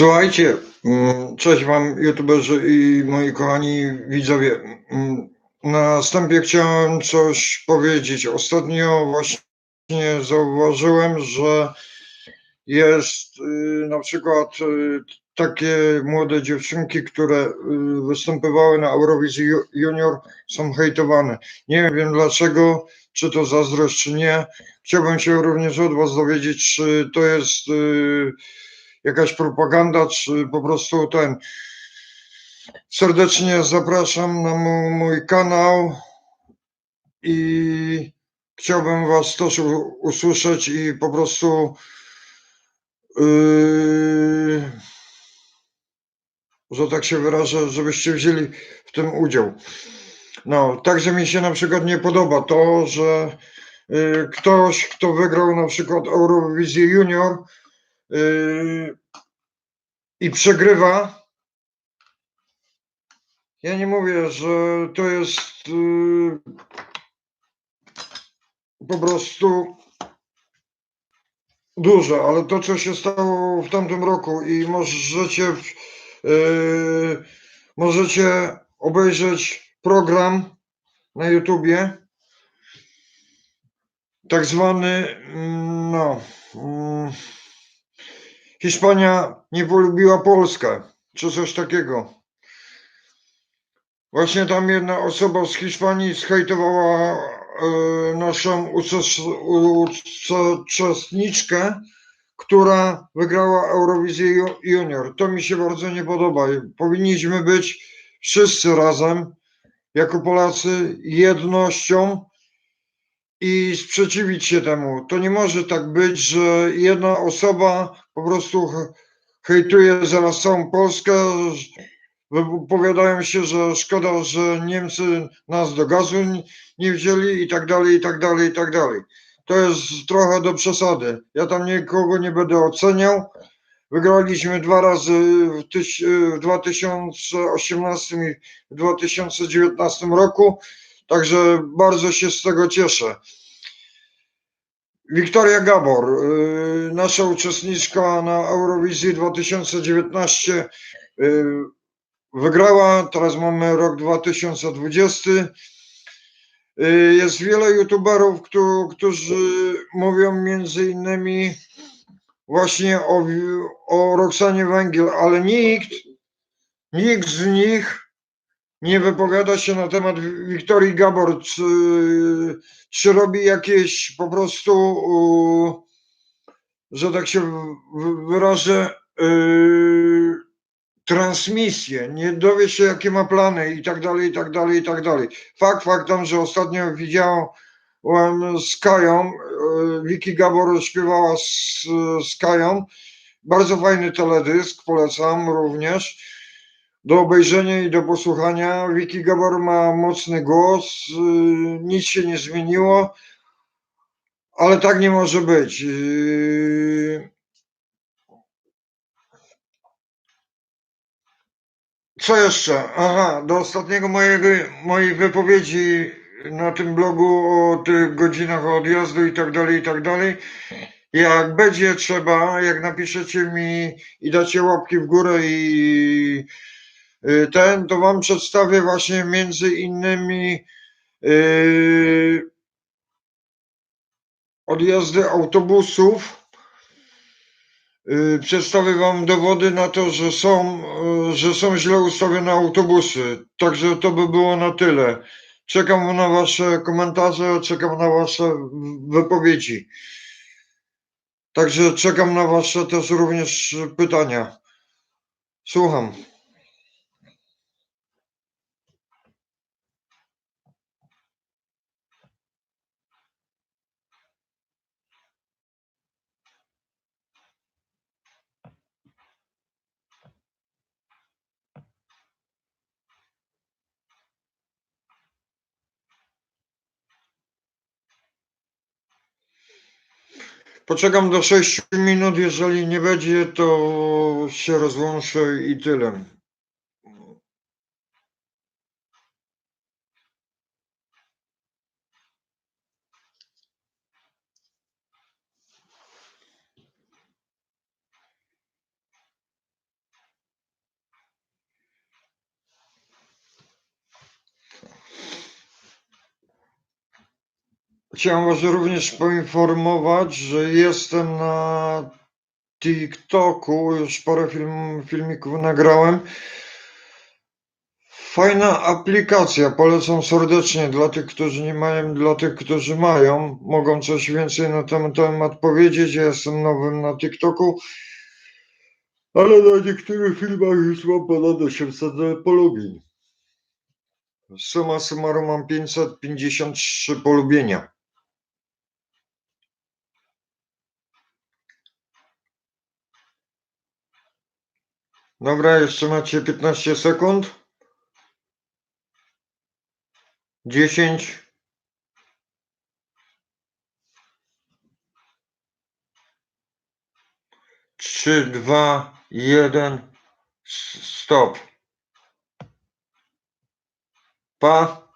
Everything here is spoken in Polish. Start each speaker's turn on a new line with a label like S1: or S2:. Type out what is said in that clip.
S1: Słuchajcie, mm, cześć wam youtuberzy i moi kochani widzowie. Mm, Na wstępie chciałem coś powiedzieć. Ostatnio właśnie zauważyłem, że jest y, na przykład y, takie młode dziewczynki, które y, występowały na Eurowizji Ju- Junior są hejtowane. Nie wiem dlaczego, czy to zazdrość, czy nie. Chciałbym się również od was dowiedzieć, czy to jest jakaś propaganda, czy po prostu ten. Serdecznie zapraszam na mój, kanał i chciałbym Was też usłyszeć i po prostu yy, że tak się wyrażę, żebyście wzięli w tym udział. No, także mi się na przykład nie podoba to, że yy, ktoś, kto wygrał na przykład Eurowizję Junior i przegrywa, Ja nie mówię, że to jest yy, po prostu duże, ale to, co się stało w tamtym roku i możecie, yy, możecie obejrzeć program na YouTubie, tak zwany, mm, no, mm, Hiszpania nie polubiła Polskę, czy coś takiego. Właśnie tam jedna osoba z Hiszpanii zhejtowała e, naszą uczes- uczestniczkę, która wygrała Eurowizję Ju- Junior. To mi się bardzo nie podoba. Powinniśmy być wszyscy razem, jako Polacy, jednością i sprzeciwić się temu. To nie może tak być, że jedna osoba po prostu he- hejtuje zaraz całą Polskę, wypowiadają się, że szkoda, że Niemcy nas do gazu nie wzięli i tak dalej, i tak dalej, i tak dalej. To jest trochę do przesady. Ja tam nikogo nie będę oceniał. Wygraliśmy dwa razy w, w 2018 i w 2019 roku, także bardzo się z tego cieszę. Wiktoria Gabor, y, nasza uczestniczka na Eurowizji 2019, y, wygrała. Teraz mamy rok 2020. Y, Jest wiele youtuberów, któ- którzy mówią między innymi właśnie o, o Roxanie Węgiel, ale nikt, nikt z nich nie wypowiada się na temat Wi- Wiktorii Gabor, czy, czy robi jakieś po prostu, że tak się wyrażę, yy, transmisję, nie dowie się jakie ma plany i tak dalej, i tak dalej, i tak dalej. Fakt faktem, że ostatnio widziałem z Kają, yy, Wiki Gabor śpiewała z, z Kają, bardzo fajny teledysk, polecam również do obejrzenia i do posłuchania. Wiki Gabor ma mocny głos, yy, nic się nie zmieniło, ale tak nie może być. Yy, Co jeszcze? Aha, do ostatniego mojego, mojej wypowiedzi na tym blogu o tych godzinach odjazdu i tak dalej, i tak dalej. Jak będzie trzeba, jak napiszecie mi i dacie łapki w górę i y, ten, to wam przedstawię właśnie między innymi yy, odjazdy autobusów. Yy, Przedstawię Wam dowody na to, że są, że są źle ustawione autobusy. Także to by było na tyle. Czekam na Wasze komentarze, czekam na Wasze wypowiedzi. Także czekam na Wasze też również pytania. Słucham. Poczekam do 6 minut. Jeżeli nie będzie, to się rozłączę i tyle. Chciałem Was również poinformować, że jestem na TikToku, już parę film, filmików nagrałem. Fajna aplikacja, polecam serdecznie dla tych, którzy nie mają, dla tych, którzy mają. Mogą coś więcej na ten temat powiedzieć. Ja jestem nowym na TikToku, ale na niektórych filmach już mam ponad 800 polubień. Suma summarum mam 553 polubienia. Dobra, jeszcze macie 15 sekund. 10. Trzy, dwa, jeden. Stop. Pa.